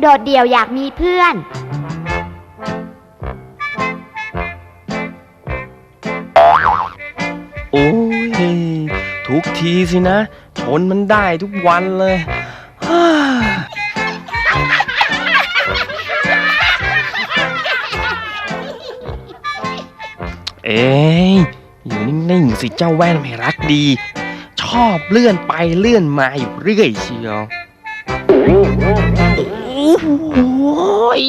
โดดเดี่ยวอยากมีเพื่อน โอ้ย ทุกทีสินะ ชนมันได้ทุกวันเลยฮ่าเอ้ยอยู่นิ่งๆสิเจ้าแว่นไม่รักดี ชอบเลื่อนไปเลื่อนมาอยู่เรื่อยเชียว ย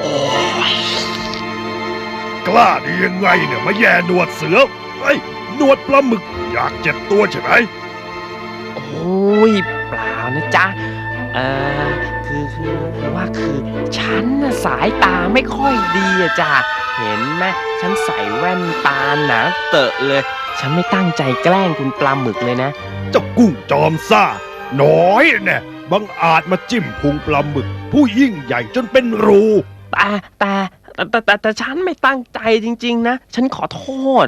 โอ้ยกล้าดียังไงเนี่ยมาแย่หนวดเสือเฮ้ยหนวดปลาหมึกอยากเจ็บตัวใช่ไหมโอ้ยเปล่านะจ๊ะ เอ่อคือคือคือว่าคือ ฉันน่ะสายตาไม่ค่อยดีอะจ้ะเห็นไหมฉันใส่แว่นตาหนาเตอะเลย ฉันไม่ตั้งใจแกล้งคุณปลาหมึกเลยนะ เจ้ากุ้งจอมซ่า น้อยแน่บังอาจมาจิ้มพุงปลาหมึก ผู้ยิ่งใหญ่จนเป็นรูแต่แต่แต่แต่แต่แต่ฉันไม่ตั้งใจจริง ๆ นะ ฉันขอโทษ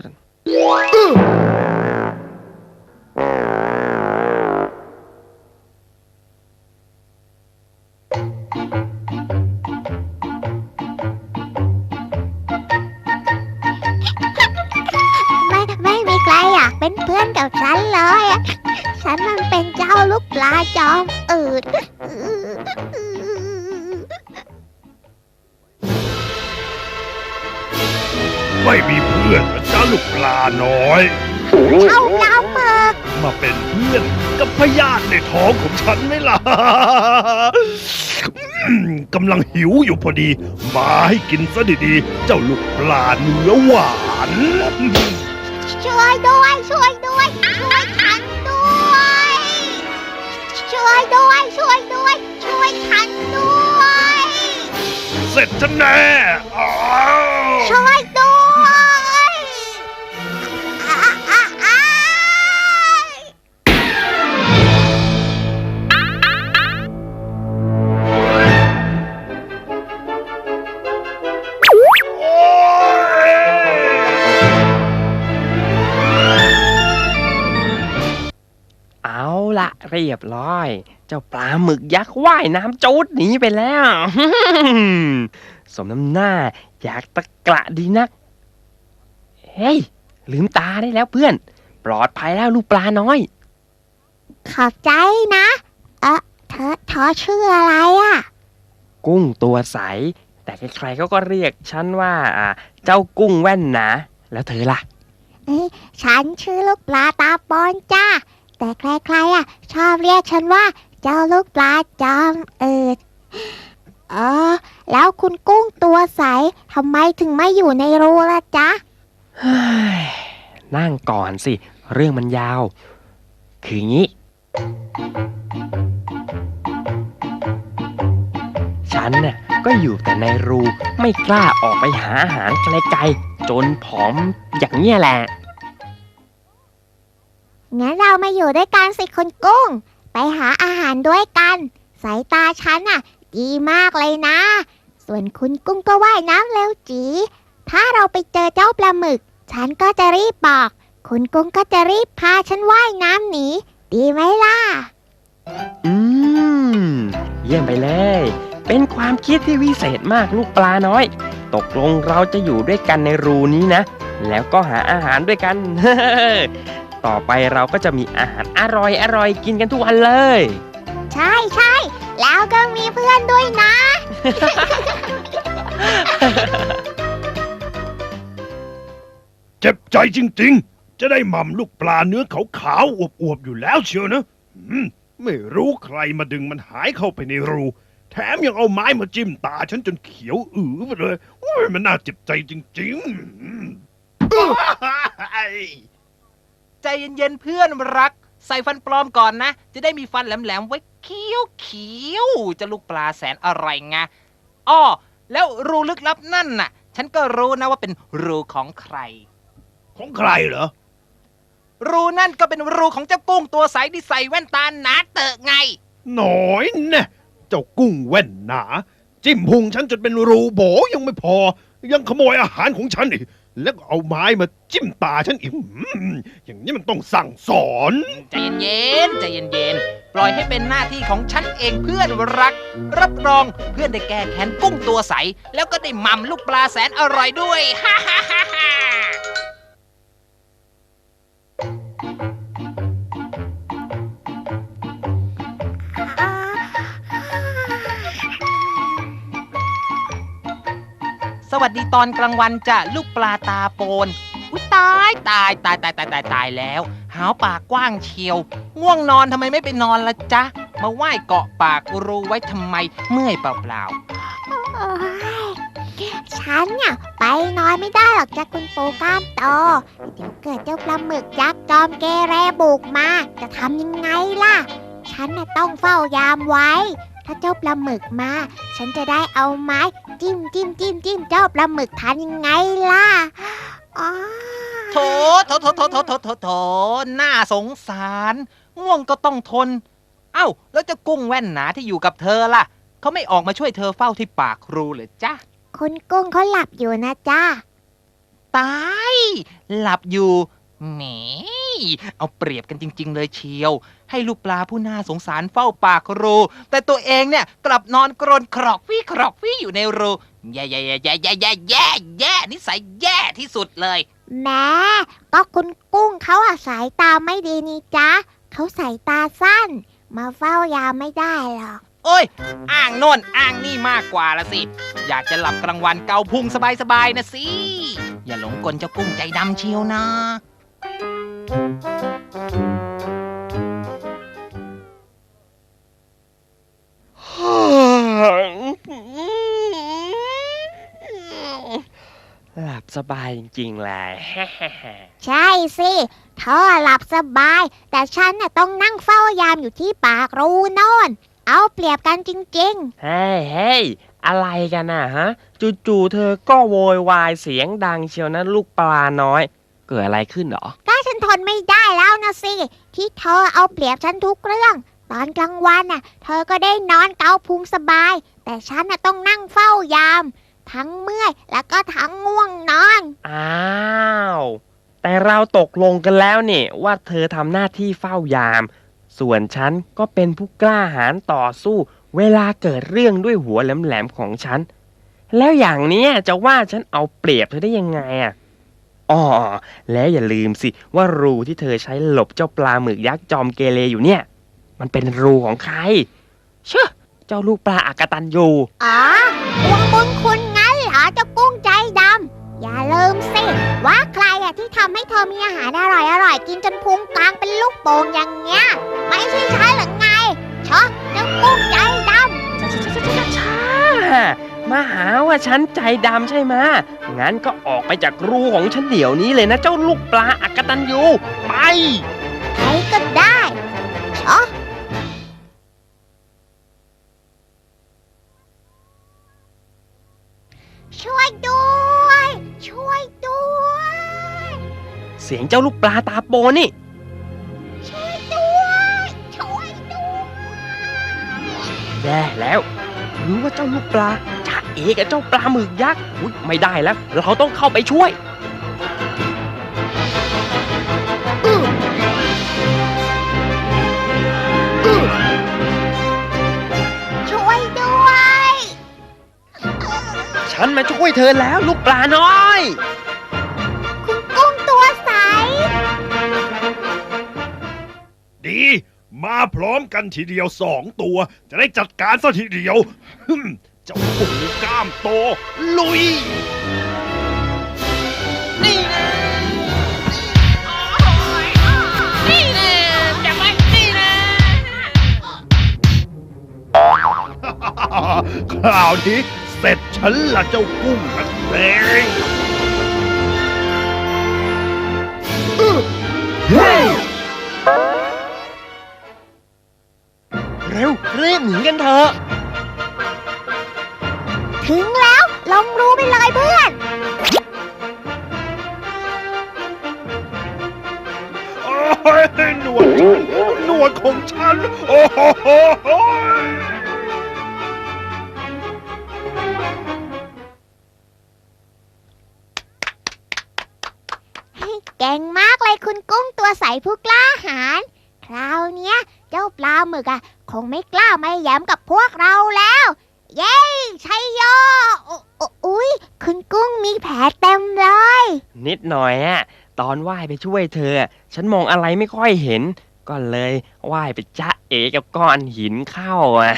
ไม่มีเพื่อนนะจ้าลูกปลาน้อย เจ้าปลาหมึกมาเป็นเพื่อนกับพยาธิในท้องของฉันไหมล่ะอืมกำลังหิวอยู่พอดี มาให้กินซะดีๆ เจ้าลูกปลาเนื้อหวาน ช่วยด้วย ช่วยด้วย ช่วยฉันด้วย ช่วยด้วย ช่วยด้วย ช่วยฉันด้วย เสร็จฉันแน่อ้าว ช่วยด้วย เรียบร้อย เจ้าปลาหมึกยักษ์ว่ายน้ำจูดหนีไปแล้ว สมน้ำหน้าอยากตะกระดีนัก เฮ้ย ลืมตาได้แล้วเพื่อน ปลอดภัยแล้วลูกปลาน้อย ขอบใจนะ เออเธอเธอชื่ออะไรอะ กุ้งตัวใส แต่ใครๆเขาก็เรียกฉันว่าอ่า เจ้ากุ้งแว่นหนาแล้วเธอล่ะฉันชื่อลูกปลาตาปอนจ้า แต่ใครๆอะ ชอบเรียกฉันว่า เจ้าลูกปลาจอมเอิดเออ แล้วคุณกุ้งตัวใสทำไมถึงไม่อยู่ในรูล่ะจ๊ะ เฮ้ยนั่งก่อนสิ เรื่องมันยาว คืองี้ ฉันน่ะก็อยู่แต่ในรูไม่กล้าออกไปหาอาหารไกลๆจนผอมอย่างเนี้ยแหละ งั้นเรามาอยู่ด้วยกันสิคุณกุ้ง ไปหาอาหารด้วยกัน สายตาฉันน่ะ ดีมากเลยนะ ส่วนคุณกุ้งก็ว่ายน้ำเร็วจีถ้าเราไปเจอเจ้าปลาหมึก ฉันก็จะรีบบอก คุณกุ้งก็จะรีบพาฉันว่ายน้ำหนี ดีไหมล่ะ อืม เยี่ยมไปเลย เป็นความคิดที่วิเศษมากลูกปลาน้อย ตกลงเราจะอยู่ด้วยกันในรูนี้นะ แล้วก็หาอาหารด้วยกัน ต่อไปเราก็จะมีอาหารอร่อยอร่อยๆกินกันทุกวันเลย ใช่ใช่แล้วก็มีเพื่อนด้วยนะ เจ็บใจจริงๆ จะได้หม่ำลูกปลาเนื้อขาวๆอวบๆอยู่แล้วเชียวนะอืมไม่รู้ใครมาดึงมันหายเข้าไปในรู แถมยังเอาไม้มาจิ้มตาฉันจนเขียวอือไปเลยโอ้ยมันน่าเจ็บใจจริงๆอืม ใจเย็นๆเพื่อนรัก ใส่ฟันปลอมก่อนนะ จะได้มีฟันแหลมๆไว้เคี้ยวเคี้ยวๆจะลูกปลาแสนอร่อยไงอ้อแล้วรูลึกลับนั่นน่ะ ฉันก็รู้นะว่าเป็นรูของใคร ของใครเหรอ รูนั่นก็เป็นรูของเจ้ากุ้งตัวใสที่ใส่แว่นตาหนาเตอะไง หน่อยแน่เจ้ากุ้งแว่นหนา จิ้มพุงฉันจนเป็นรูโบยังไม่พอ ยังขโมยอาหารของฉันอีก แล้วก็เอาไม้มาจิ้มตาฉันอีกอืมอย่างนี้มันต้องสั่งสอน ใจเย็นๆใจเย็นๆ ปล่อยให้เป็นหน้าที่ของฉันเองเพื่อนรัก รับรองเพื่อนได้แก้แค้นกุ้งตัวใส แล้วก็ได้หม่ำลูกปลาแสนอร่อยด้วย ฮ่าฮ่าฮ่าฮ่า วัสดีตอนกลางวันจ้ะลูกปลาตาโปนอุ้ยตายตายตายตายตายตายตายแล้ว หาวปากกว้างเชียว ง่วงนอนทำไมไม่ไปนอนละจ๊ะ มาไหว้เกาะปากรูไว้ทำไมเมื่อยเปล่าโอ้ยฉันเนี่ยไปนอนไม่ได้หรอกจ้ะคุณปูก้ามโตเดี๋ยวเกิดเจ้าปลาหมึกยักษ์จอมเกเรบุกมา จะทำยังไงล่ะ ฉันน่ะต้องเฝ้ายามไว้ ถ้าเจ้าปลาหมึกมา ฉันจะได้เอาไม้ จิ้มจิ้มจิ้มจิ้มเจ้าปลาหมึกทันยังไงล่ะอ๋อโถโถโถโถโถโถโถโถน่าสงสารง่วงก็ต้องทน เอ้า แล้วเจะกุ้งแว่นหนาที่อยู่กับเธอล่ะ เขาไม่ออกมาช่วยเธอเฝ้าที่ปากครูเลยจ้ะคุณกุ้งเขาหลับอยู่นะจ้าตาย หลับอยู่ แหม เอาเปรียบกันจริง ๆ เลยเชียว ให้ลูกปลาผู้น่าสงสารเฝ้าปากรู แต่ตัวเองเนี่ยกลับนอนกรนครอกวี่ครอกวี่อยู่ในรู แย่แย่แย่แย่แย่แย่แย่แย่นิสัยแย่ที่สุดเลยแม่ก็คุณกุ้งเขาอะสายตาไม่ดีนี่จ้าเขาสายตาสั้น มาเฝ้ายามไม่ได้หรอก โอ้ย อ้างโน่นอ้างนี่มากกว่าละสิ อยากจะหลับกลางวันเกาพุงสบายๆนะสิ อย่าหลงกลเจ้ากุ้งใจดำเชียวนะ หลับสบายจริงๆเลย ใช่สิเธอหลับสบาย แต่ฉันน่ะต้องนั่งเฝ้ายามอยู่ที่ปากรูโน่น เอาเปรียบกันจริงเฮ้ยเฮ้ยอะไรกันน่ะฮะ จู่ๆเธอก็โวยวายเสียงดังเชียวนะลูกปลาน้อย เกิดอะไรขึ้นเหรอๆก็ฉันทนไม่ได้แล้วนะสิ ที่เธอเอาเปรียบฉันทุกเรื่อง ตอนกลางวันน่ะ เธอก็ได้นอนเกาพุงสบาย แต่ฉันน่ะต้องนั่งเฝ้ายาม ทั้งเมื่อยแล้วก็ทั้งง่วงนอน อ้าว แต่เราตกลงกันแล้วเนี่ยว่าเธอทำหน้าที่เฝ้ายาม ส่วนฉันก็เป็นผู้กล้าหาญต่อสู้ เวลาเกิดเรื่องด้วยหัวแหลมๆของฉัน แล้วอย่างเนี้ยจะว่าฉันเอาเปรียบเธอได้ยังไงอะ อ๋อแล้วอย่าลืมสิว่ารูที่เธอใช้หลบเจ้าปลาหมึกยักษ์จอมเกเรอยู่เนี่ย มันเป็นรูของใคร เชื่อเจ้าลูกปลาอากตันยูอ๋อทวงบุญคุณงั้นเหรอเจ้ากุ้งใจดำอย่าลืมสิ ว่าใครอะที่ทำให้เธอมีอาหารอร่อยอร่อยกินจนพุงกลางเป็นลูกโป่งอย่างเงี้ย ไม่ใช่ฉันหรือไงเชอะเจ้ากุ้งใจดำช้า มาหาว่าฉันใจดำใช่ไหมะงั้นก็ออกไปจากรูของฉันเดี๋ยวนี้เลยนะเจ้าลูกปลาอากตันยูไปำใครก็ได้เชอะช่วยด้วย ช่วยด้วย เสียงเจ้าลูกปลาตาโปนี่ช่วยด้วย ช่วยด้วยแย่แล้วหรือว่าเจ้าลูกปลาจะ เอกับเจ้าปลาหมึกยักษ์อุ๊ยไม่ได้แล้ว เราต้องเข้าไปช่วยช่วยด้วย ฉันมาช่วยเธอแล้วลูกปลาน้อย คุณกุ้งตัวใส ดี มาพร้อมกันทีเดียวสองตัว จะได้จัดการซะทีเดียวฮึ่ม เจ้ากุ้งกล้ามโต ลุย นี่นะนี่นะจับไว้นี่นะคราวนี้เสร็จฉันละเจ้ากุ้งนักเลง เก่งมากเลยคุณกุ้งตัวใสผู้กล้าหาญคราวเนี้ย เจ้าปลาหมึกอะคงไม่กล้ามาแย้มกับพวกเราแล้ว เย้ชัยโยอุอุอุ๊ยคุณกุ้งมีแผลเต็มเลย นิดหน่อยอะตอนว่ายไปช่วยเธอ ฉันมองอะไรไม่ค่อยเห็น ก็เลยว่ายไปจ๊ะเอกับก้อนหินเข้าอะ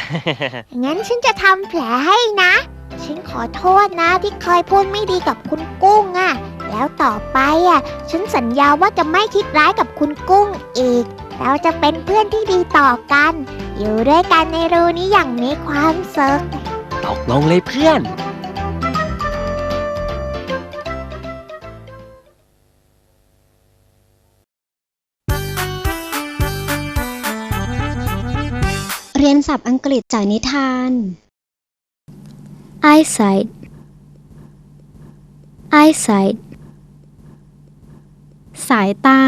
งั้นฉันจะทำแผลให้นะ ฉันขอโทษนะที่เคยพูดไม่ดีกับคุณกุ้งอะ แล้วต่อไปอะฉันสัญญาว่าจะไม่คิดร้ายกับคุณกุ้งอีก เราจะเป็นเพื่อนที่ดีต่อกัน อยู่ด้วยกันในรูนี้อย่างมีความสุขตกลงเลยเพื่อนเรียนศัพท์อังกฤษจากนิทาน eyesight eyesight สายตา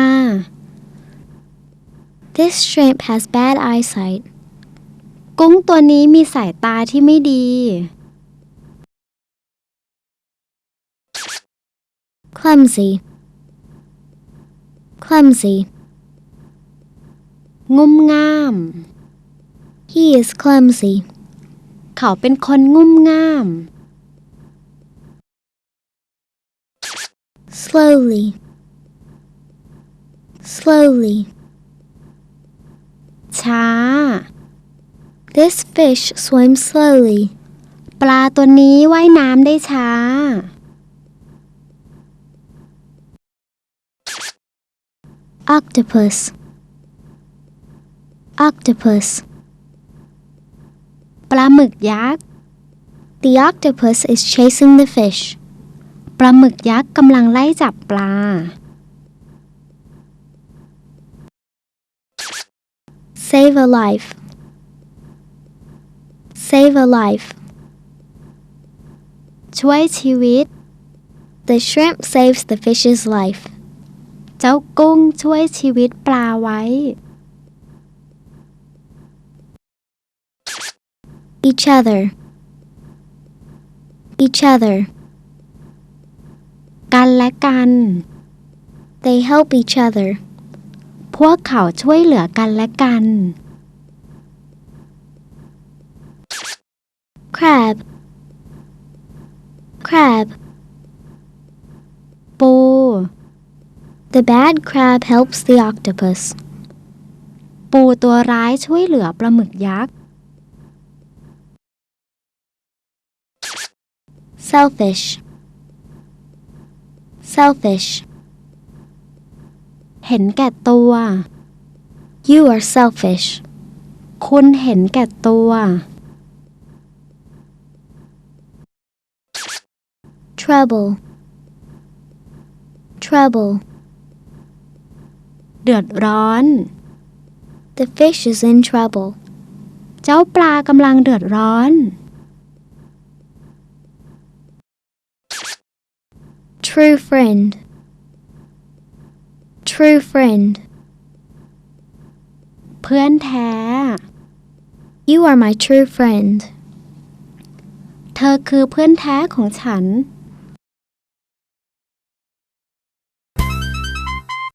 This shrimp has bad eyesight กุ้งตัวนี้มีสายตาที่ไม่ดี clumsy clumsy งุ่มง่าม He is clumsy เขาเป็นคนงุ่มง่าม slowly slowly ช้า This fish swims slowly ปลาตัวนี้ว่ายน้ำได้ช้า octopus octopus ปลาหมึกยักษ์ The octopus is chasing the fish ปลาหมึกยักษ์กำลังไล่จับปลา Save a life Save a life ช่วยชีวิต The shrimp saves the fish's life เจ้ากุ้งช่วยชีวิตปลาไว้ each other each other กันและกัน they help each other พวกเขาช่วยเหลือกันและกัน crab crab ปู the bad crab helps the octopus ปูตัวร้ายช่วยเหลือปลาหมึกยักษ์ selfish selfish เห็นแก่ตัว you are selfish คุณเห็นแก่ตัว trouble trouble เดือดร้อน the fish is in trouble เจ้าปลากำลังเดือดร้อน True friend. True friend. เพื่อนแท้ You are my true friend. เธอคือเพื่อนแท้ของฉัน